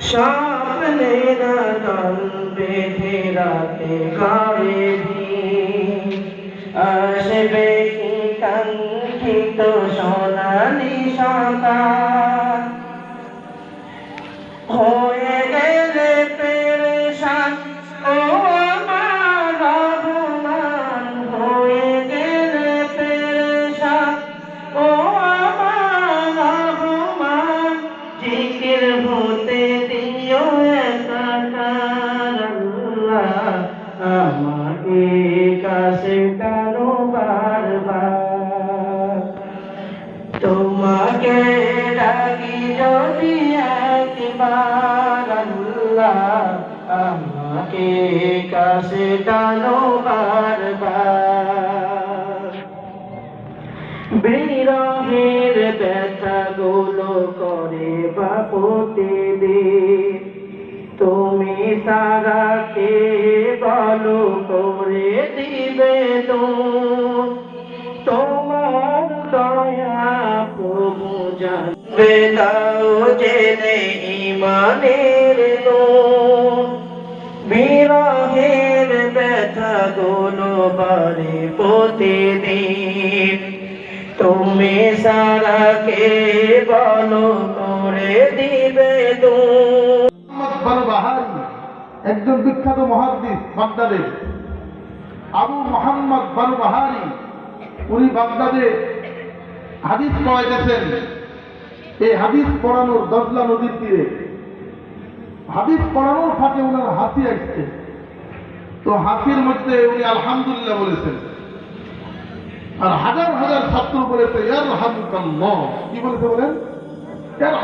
স্বপ্নের দল বেঁধে রাতে গায়ে দিন আসবে কি কাঙ্ক্ষিত সোনালি সকাল? বারবার। তোমাকে ডাকি যদি একবার আল্লাহ আমাকে কাছে বিরহের ব্যথা গুলো করে তুমি সারা কে বলো তুমি সারা কে বলো করে দিবে একজন বিখ্যাত মহাদ্দিস বাগদাদে। আবু মোহাম্মদ বারবাহারি উনি বাগদাদে হাদিস পড়াইতেছেন এই হাদিস পড়ানোর দজলা নদীর তীরে। হাদিস পড়ানোর ফাঁকে ওনার হাসি আসছে। তো হাসির মধ্যে উনি আলহামদুলিল্লাহ বলেছেন। আর হাজার হাজার ছাত্র বলেছে ইয়ার হামকাল্লাহ কি বলেছে বলেন? ইয়ার